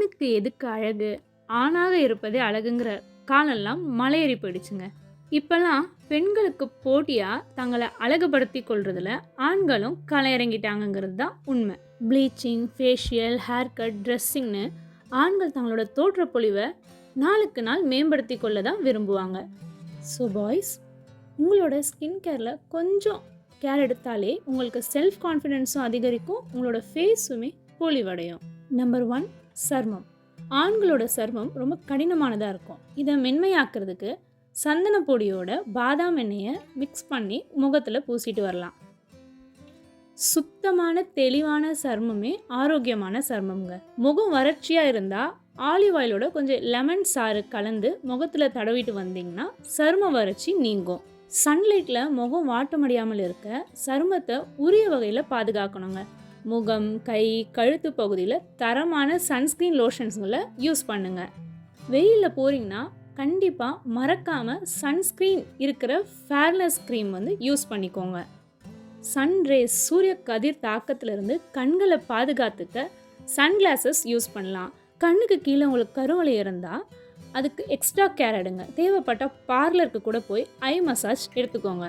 ஆணுக்கு எதுக்கு அழகு? ஆணாக இருப்பதே அழகுங்கிற காலெல்லாம் மலையேறி போயிடுச்சுங்க. இப்போல்லாம் பெண்களுக்கு போட்டியாக தங்களை அழகுபடுத்தி கொள்றதுல ஆண்களும் கலையிறங்கிட்டாங்கங்கிறது தான் உண்மை. ப்ளீச்சிங் ஃபேஷியல் ஹேர் கட் ட்ரெஸ்ஸிங்னு ஆண்கள் தங்களோட தோற்றப்பொழிவை நாளுக்கு நாள் மேம்படுத்தி கொள்ள தான் விரும்புவாங்க. ஸோ பாய்ஸ் உங்களோட ஸ்கின் கேரில் கொஞ்சம் கேர் எடுத்தாலே உங்களுக்கு செல்ஃப் கான்ஃபிடென்ஸும் அதிகரிக்கும் உங்களோட ஃபேஸுமே பொலிவடையும். Number one சர்மம். ஆண்களோட சர்மம் ரொம்ப கடினமானதாக இருக்கும். இதை மென்மையாக்குறதுக்கு சந்தன பொடியோட பாதாம் எண்ணெயை மிக்ஸ் பண்ணி முகத்தில் பூசிட்டு வரலாம். சுத்தமான தெளிவான சர்மமே ஆரோக்கியமான சர்மம்ங்க. முகம் வறட்சியாக இருந்தால் ஆலிவ் ஆயிலோட கொஞ்சம் லெமன் சாறு கலந்து முகத்தில் தடவிட்டு வந்தீங்கன்னா சரும வறட்சி நீங்கும். சன்லைட்டில் முகம் வாட்டமடியாமல் இருக்க சருமத்தை உரிய வகையில் பாதுகாக்கணுங்க. முகம் கை கழுத்து பகுதியில் தரமான சன்ஸ்க்ரீன் லோஷன்ஸ்களை யூஸ் பண்ணுங்கள் வெயிலில் போகிறீங்கன்னா கண்டிப்பாக மறக்காமல் சன்ஸ்க்ரீன் இருக்கிற ஃபேர்னஸ் க்ரீம் வந்து யூஸ் பண்ணிக்கோங்க. சன் ரேஸ் சூரிய கதிர் தாக்கத்திலிருந்து கண்களை பாதுகாத்துக்க சன்கிளாசஸ் யூஸ் பண்ணலாம். கண்ணுக்கு கீழே உங்களுக்கு கருவளை இருந்தால் அதுக்கு எக்ஸ்ட்ரா கேர் எடுங்க. தேவைப்பட்டால் பார்லருக்கு கூட போய் ஐ மசாஜ் எடுத்துக்கோங்க.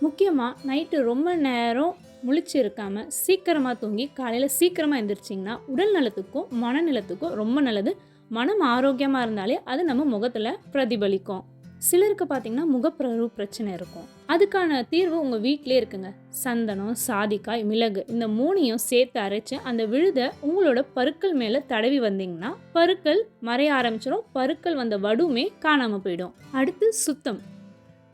முக்கியமாக நைட்டு ரொம்ப நேரம் முழிச்சு இருக்காமல் சீக்கிரமாக தூங்கி காலையில் சீக்கிரமாக எழுந்திரிச்சிங்கன்னா உடல் நலத்துக்கும் மனநலத்துக்கும் ரொம்ப நல்லது. மனம் ஆரோக்கியமாக இருந்தாலே அது நம்ம முகத்தில் பிரதிபலிக்கும். சிலருக்கு பார்த்தீங்கன்னா முகப்பிரரு பிரச்சனை இருக்கும். அதுக்கான தீர்வு உங்கள் வீட்டிலே இருக்குங்க. சந்தனம் சாதிக்காய் மிளகு இந்த மூணையும் சேர்த்து அரைச்சு அந்த விழுதை உங்களோட பருக்கள் மேலே தடவி வந்தீங்கன்னா பருக்கள் மறைய ஆரம்பிச்சிடும் பருக்கள் வந்த வடுமே காணாமல் போயிடும். அடுத்து சுத்தம்.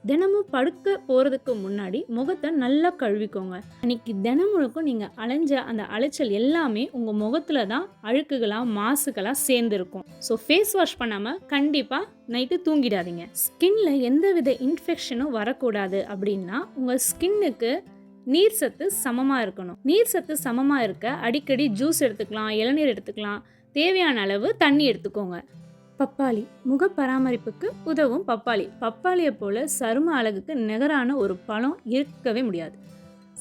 தினமும் படுக்க போகிறதுக்கு முன்னாடி முகத்தை நல்லா கழுவிக்கோங்க. அன்னைக்கு தினம் முழுக்கும் நீங்கள் அலைஞ்ச அந்த அலைச்சல் எல்லாமே உங்கள் முகத்தில் தான் அழுக்குகளாக மாசுகளாக சேர்ந்துருக்கும். ஸோ ஃபேஸ் வாஷ் பண்ணாமல் கண்டிப்பாக நைட்டு தூங்கிடாதீங்க. ஸ்கின்ல எந்தவித இன்ஃபெக்ஷனும் வரக்கூடாது அப்படின்னா உங்கள் ஸ்கின்னுக்கு நீர் சத்து சமமாக இருக்கணும். நீர் சத்து சமமாக இருக்க அடிக்கடி ஜூஸ் எடுத்துக்கலாம் இளநீர் எடுத்துக்கலாம். தேவையான அளவு தண்ணி எடுத்துக்கோங்க. பப்பாளி. முக பராமரிப்புக்கு உதவும் பப்பாளி. பப்பாளியை போல சரும அழகுக்கு நிகரான ஒரு பழம் இருக்கவே முடியாது.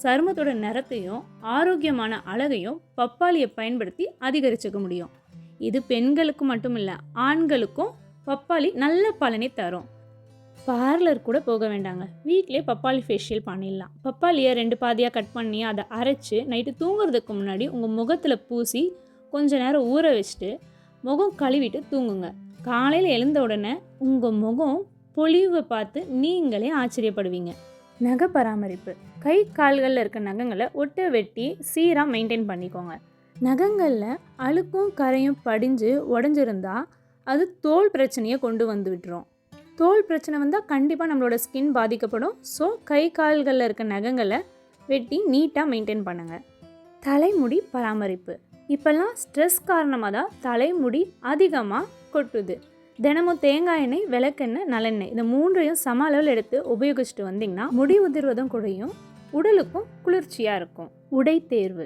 சருமத்தோட நிறத்தையும் ஆரோக்கியமான அழகையும் பப்பாளியை பயன்படுத்தி அதிகரிச்சுக்க முடியும். இது பெண்களுக்கு மட்டும் இல்லை ஆண்களுக்கும் பப்பாளி நல்ல பலனை தரும். பார்லர் கூட போக வேண்டாங்க. வீட்டிலே பப்பாளி ஃபேஷியல் பண்ணிடலாம். பப்பாளியை ரெண்டு பாதியாக கட் பண்ணி அதை அரைச்சி நைட்டு தூங்குறதுக்கு முன்னாடி உங்கள் முகத்தில் பூசி கொஞ்ச நேரம் ஊற வச்சுட்டு முகம் கழுவிட்டு தூங்குங்க. காலையில் எழுந்த உடனே உங்கள் முகம் பொலிவை பார்த்து நீங்களே ஆச்சரியப்படுவீங்க. நகை பராமரிப்பு. கை கால்களில் இருக்க நகங்களை ஒட்ட வெட்டி சீராக மெயின்டைன் பண்ணிக்கோங்க. நகங்களில் அழுக்கும் கரையும் படிஞ்சு உடஞ்சிருந்தா அது தோல் பிரச்சனையை கொண்டு வந்து விட்டுரும். தோல் பிரச்சனை வந்தால் கண்டிப்பாக நம்மளோட ஸ்கின் பாதிக்கப்படும். ஸோ கை கால்களில் இருக்க நகங்களை வெட்டி நீட்டாக மெயின்டைன் பண்ணுங்கள் தலைமுடி பராமரிப்பு. இப்போல்லாம் ஸ்ட்ரெஸ் காரணமாக தான் தலைமுடி அதிகமாக கொட்டுது. தினமும் தேங்காய் எண்ணெய் விளக்கெண்ணெய் நல்லெண்ணெய் இந்த மூன்றையும் சம அளவில் எடுத்து உபயோகிச்சுட்டு வந்தீங்கன்னா முடி உதிர்வதும் குறையும் உடலுக்கும் குளிர்ச்சியாக இருக்கும். உடை தேர்வு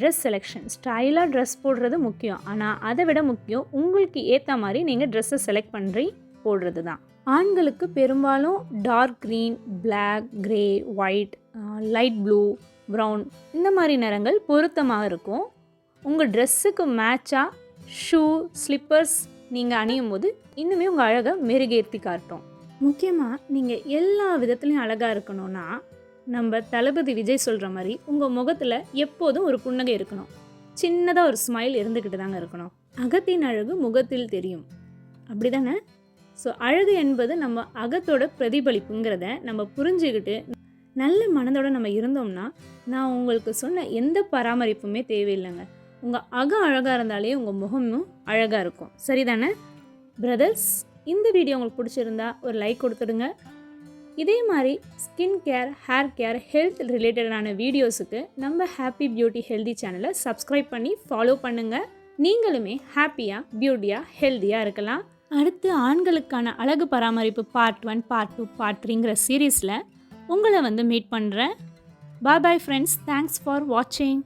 ட்ரெஸ் செலெக்ஷன் ஸ்டைலாக ட்ரெஸ் போடுறது முக்கியம். ஆனால் அதை விட முக்கியம் உங்களுக்கு ஏற்ற மாதிரி நீங்கள் ட்ரெஸ்ஸை செலக்ட் பண்ணி போடுறது தான் ஆண்களுக்கு பெரும்பாலும் dark green black grey white light blue brown இந்த மாதிரி நிறங்கள் பொருத்தமாக இருக்கும். உங்கள் ட்ரெஸ்ஸுக்கு மேட்சாக ஷூ ஸ்லிப்பர்ஸ் நீங்கள் அணியும் போது இன்னுமே உங்கள் அழகை மெருகேற்றி காட்டும். முக்கியமாக நீங்கள் எல்லா விதத்துலேயும் அழகாக இருக்கணும்னா நம்ம தளபதி விஜய் சொல்கிற மாதிரி உங்கள் முகத்தில் எப்போதும் ஒரு புன்னகை இருக்கணும். சின்னதாக ஒரு ஸ்மைல் இருந்துக்கிட்டு தாங்க இருக்கணும். அகத்தின் அழகு முகத்தில் தெரியும். அப்படி தானே ஸோ அழகு என்பது நம்ம அகத்தோட பிரதிபலிப்புங்கிறத நம்ம புரிஞ்சுக்கிட்டு நல்ல மனதோட நம்ம இருந்தோம்னா நான் உங்களுக்கு சொன்ன எந்த பராமரிப்புமே தேவையில்லைங்க. உங்கள் அகம் அழகாக இருந்தாலே உங்கள் முகமும் அழகாக இருக்கும். சரிதானே? பிரதர்ஸ் இந்த வீடியோ உங்களுக்கு பிடிச்சிருந்தா ஒரு லைக் கொடுத்துடுங்க. இதே மாதிரி skin care hair care health ரிலேட்டடான வீடியோஸுக்கு நம்ம ஹாப்பி பியூட்டி ஹெல்தி சேனலை சப்ஸ்கிரைப் பண்ணி ஃபாலோ பண்ணுங்கள் நீங்களுமே ஹாப்பியாக பியூட்டியாக ஹெல்த்தியாக இருக்கலாம். அடுத்து ஆண்களுக்கான அழகு பராமரிப்பு part one part two part த்ரீங்கிற சீரீஸில் உங்களை வந்து மீட் பண்ணுறேன் bye bye friends thanks for வாட்சிங்